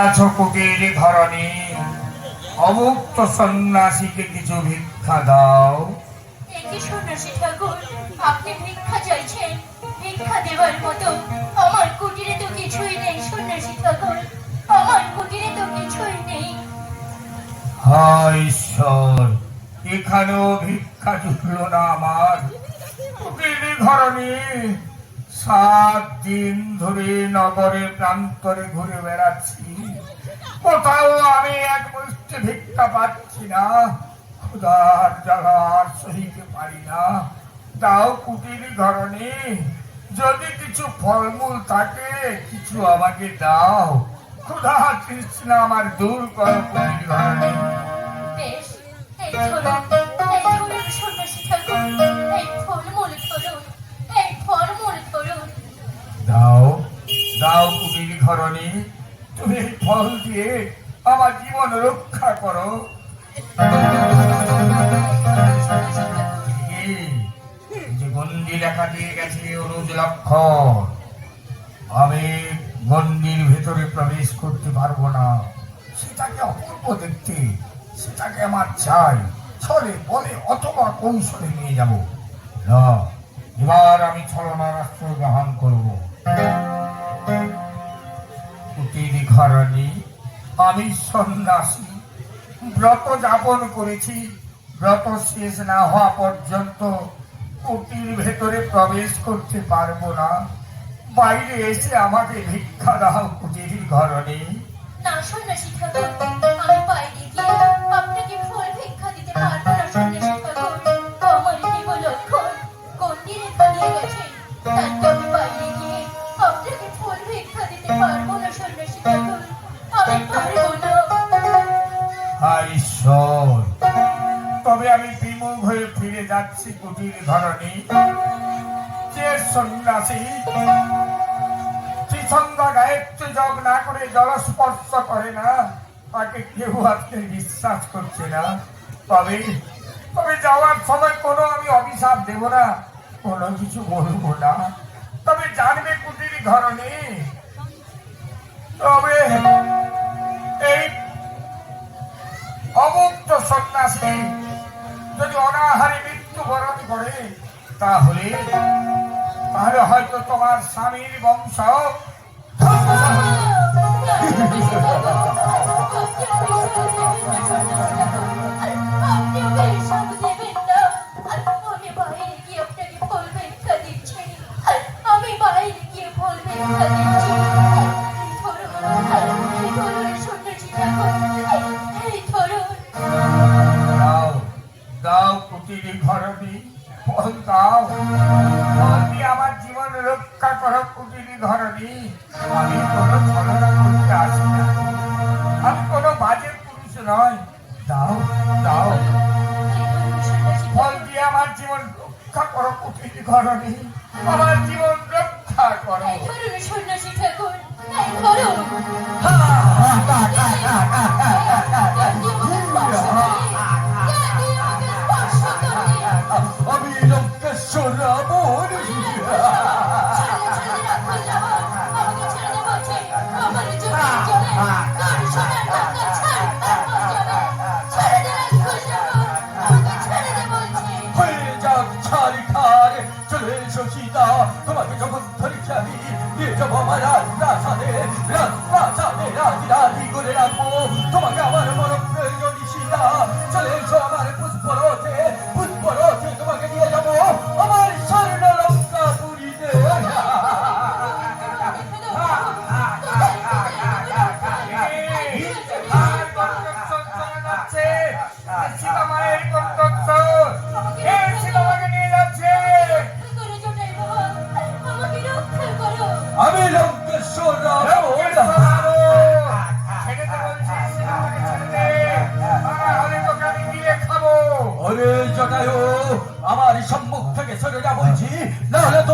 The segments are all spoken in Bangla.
আছো কুটির ঘরণী অমুক্ত সন্ন্যাসীকে কিছু ভিক্ষা দাও। একই সন্ন্যাসী ঠাকুর আপনি ভিক্ষা চাইছেন? ভিক্ষা দেওয়ার মতো আমার কুটিরে তো কিছুই নেই সন্ন্যাসী ঠাকুর। আমার কুটিরে তো কিছুই নেই। হায় ঈশ্বর এখানেও ভিক্ষা জুটল না আমার। কুটির ঘরণী সাত দিন ধরে নগরে প্রান্তরে ঘুরে বেড়াচ্ছি। কোথাও আমি এক মুষ্টি ভিক্ষা পাচ্ছি না। ক্ষুধার জ্বালার সহিতে পারি না। তাও কুটির ঘরণী, যদি কিছু ফলমূল থাকে, কিছু আমাকে দাও। ক্ষুধা তৃষ্ণা আমার দূর কর কুটির ঘরণী। বেশ, এই ধরুন এই ধরুন ঠাকুর ঘরণী তুমি ফল দিয়ে আমার জীবন রক্ষা করো। যে গন্ডি লেখা দিয়ে গেছে অনুজ লক্ষণ, আমি গন্ডির ভেতরে প্রবেশ করতে পারব না। সেটাকে অপূর্ব দেখতে, সেটাকে আমার চাই। ছলে বলে অথবা কৌশলে নিয়ে যাব। না, এবার আমি ছলনার আশ্রয় গ্রহণ করব। কুটির ঘরণী। আমি সন্ন্যাসী। ব্রত যাপন করেছি। ব্রত শেষ না হওয়া পর্যন্ত কুটির ভেতরে প্রবেশ করতে পারব না। বাইরে এসে আমাকে ভিক্ষা দাও, কুটির ঘরণী। না, সন্ন্যাসী ঠাকুর, আমি বাইরে গিয়ে আপনাকে সন্ন্যাসী ত্রিসন্ধ্যা গায়ত্রী যোগ না করে জলস্পর্শ করে না তাকে কেউ আজকে বিশ্বাস করছে না তবে তবে যাওয়ার সময় কোনো আমি অভিশাপ দেব না কোনো কিছু বলব না তবে জানবে কুটির ধরনী তবে এই অমুক্ত সন্ন্যাসী যদি অনাহারে মৃত্যুবরণ করে তাহলে তাহলে হয়তো তোমার স্বামীর বংশ। আমি কোনো ছলনা করতে আসি না আমি কোনো বাজে পুরুষ নয় দাও দাও ফল দিয়ে আমার জীবন রক্ষা করো কুটির ঘরবি তোমাকে যখন ধরেছি আমি নিয়ে যাব আমার রাজা রাজা রাজা রাজা করে রাখব Não, eu tô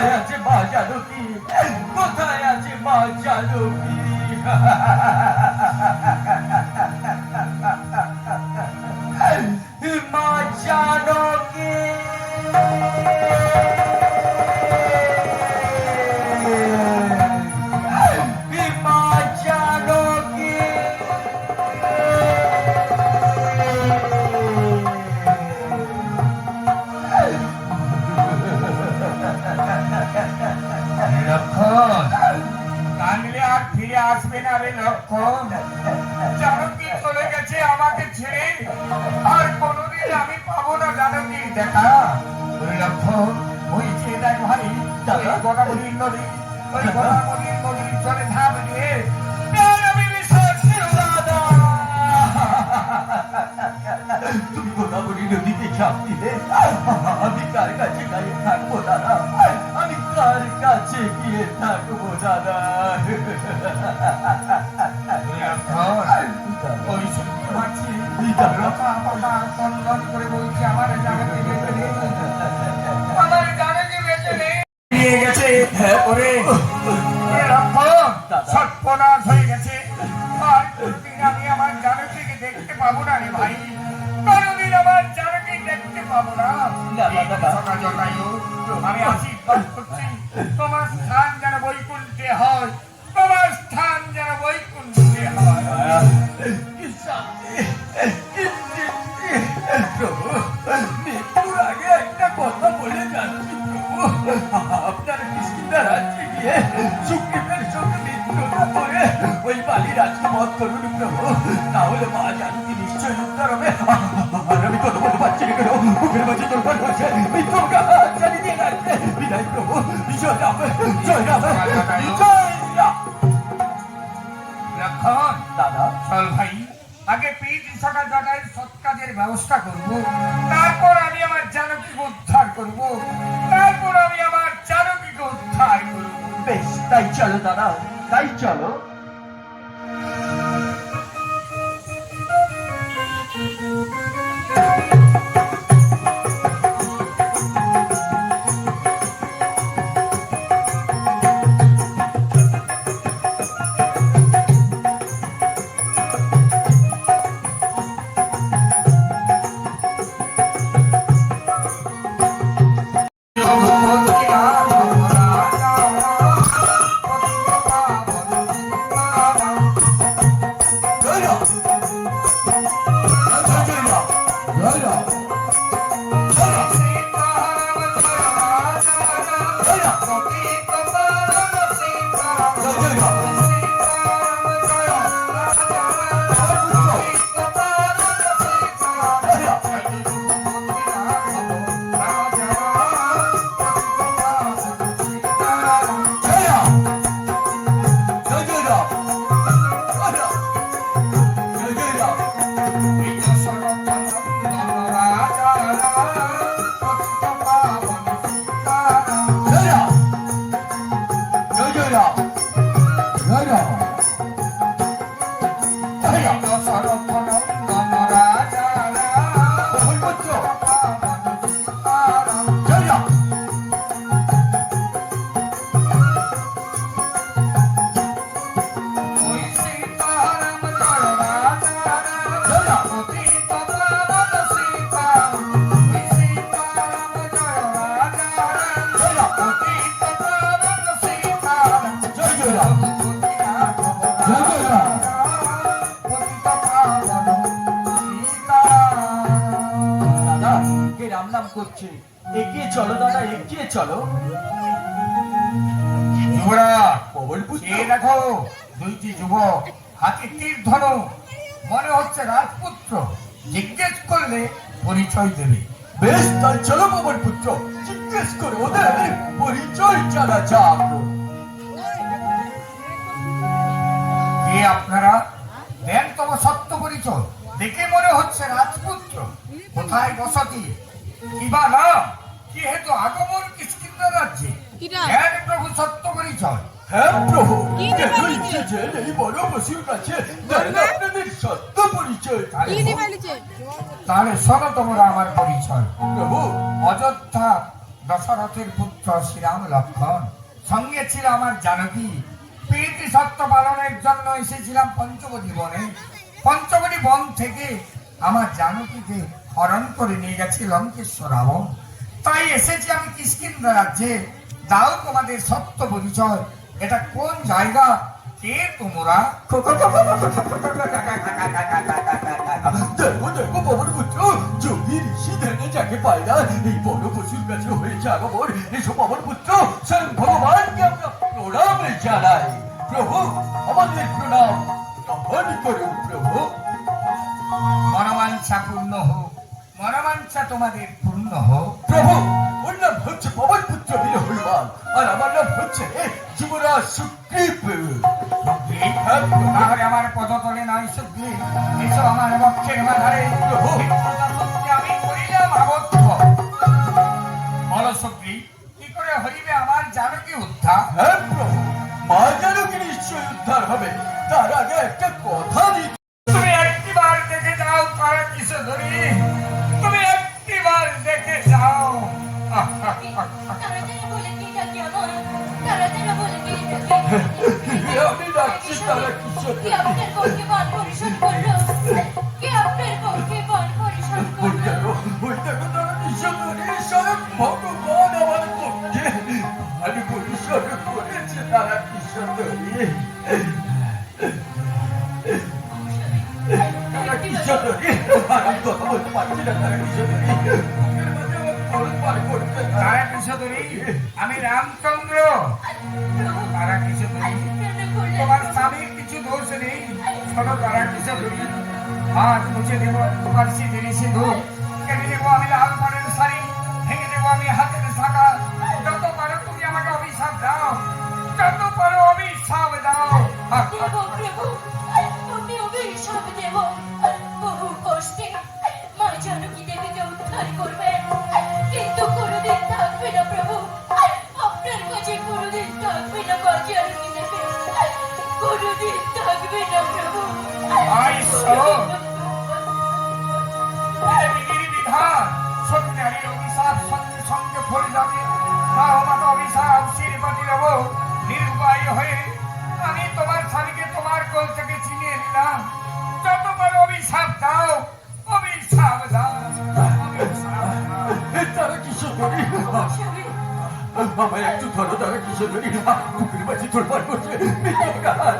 কোথায় আছে মা জানকী কোথায় আছে মা জানকী মা জানকী আসবে না রে লক্ষণ। জানকী চলে গেছে আমাকে ছেড়ে। আর কোনোদিন আমি পাবো না জানকী দেখা। লক্ষণ, ওই যে দেখ ভাই, ওই নদী, ওই গোদাবরীর নদীর চলে ধাপ দিয়ে তুমি গোদাবরী নদীতে ঝাঁপ দিলে আমি কার কাছে গায়ে গিয়ে থাকব দাদা ওই পাচ্ছি কথা কথা কন্দন বলছে আমার বেঁচে আমার বেঁচে নেই? প্রভু মা জানকি নিশ্চয় উত্তর হবে। আর আমি কথা বলতে পারছি না কেন? মুখের মাঝে তোর ঘর হচ্ছে মৃত্যুকে হাত জানি দিয়ে রাখবে বিদায় প্রভু জয় রাম জয় রাম জয় রাম লক্ষণ দাদা। চল ভাই আগে পিঠ সকা জটায় সৎ কাজের ব্যবস্থা করব। তারপর আমি আমার জানকীকে উদ্ধার করব। তারপর আমি আমার জানকীকে উদ্ধার করব। বেশ তাই চলো দাদা তাই চলো। চলো এগিয়ে চলো। পবন পুত্র। এ দেখো দুইটি যুবক হাতে তীর ধনু মনে হচ্ছে রাজপুত্র জিজ্ঞেস করলে পরিচয় দেবে। বেশ তাই চলো পুত্র। জিজ্ঞেস করে ওদের পরিচয় জানা যাক। কে আপনারা? দেন তবে সত্য পরিচয়। দেখে মনে হচ্ছে রাজপুত্র কোথায় বসতি? কিবা নাম? আগমন কিষ্কিন্দা রাজ্যে? প্রভু সত্য পরিচয় হ্যাঁ প্রভু এই বড় বসুর কাছে আপনাদের সত্য পরিচয়? তাহলে শোনো তোমরা আমার পরিচয়। প্রভু অযোধ্যা দশরথের পুত্র শ্রীরাম লক্ষণ। সঙ্গে ছিল আমার জানকী। প্রীতি সত্য পালনের জন্য এসেছিলাম পঞ্চবটি বনে। পঞ্চবটি বন থেকে আমার জানকীকে হরণ করে নিয়ে গেছে লঙ্কেশ্বর রাবণ তাই এসেছি আমি কিষ্কিন্দা রাজ্যে। দাও তোমাদের সত্য পরিচয়। এটা কোন জায়গা? কে তোমরা? দেখো দেখো পবন পুত্র যোগী ঋষি ধেনে যাকে পায় না এই বড় পশুর কাছে হয়েছে আগমন এসব পবন পুত্র স্বয়ং ভগবানকে আমরা প্রণাম জানাই প্রভু আমাদের প্রণাম। গ্রহণ করুন প্রভু মনোবাঞ্ছা পূর্ণ হোক। মনোবাঞ্ছা তোমাদের পূর্ণ হোক। প্রভু ওর নাম হচ্ছে পবন পুত্র বীর হনুমান আর আমার নাম হচ্ছে যুবরাজ সুগ্রীব। সুগ্রীব, তাহলে আমার পদতলে নাই সুগ্রীব। এসো আমার বক্ষের মাধারে সত্যে আমি করিলাম আবদ্ধ। বল সুগ্রীব কি করে হইবে আমার জানকী উদ্ধার? হ্যাঁ প্রভু। মা জানকী নিশ্চয় উদ্ধার হবে। তারা কে আপনার পরিশোধ করল? কে আপনার পরিশোধ করল? ভগবান আমার আমি পরিশোধ করেছে তারা আমি কথা বলতে পারছি না আমি রামচন্দ্র। তারা কিসে কিছু দোষ নেই ছোট তারা কিসে ধরি হাত মুছে দেব তোমার সিঁদুর সিঁদুর কেটে দেবো আমি লাল পাড়ের শাড়ি ভেঙে দেবো আমি হাতের শাখা যত পারো তুমি আমাকে অভিশাপ দাও যত পারো অভিশাপ দাও আমায় একটু ধরো তারা কিশোর কুকুর মাঝে তোলবার করছে বিদায় হাত ছেড়ে দিয়ে রাখছে বিদায় তারা কিশোর জয় রাম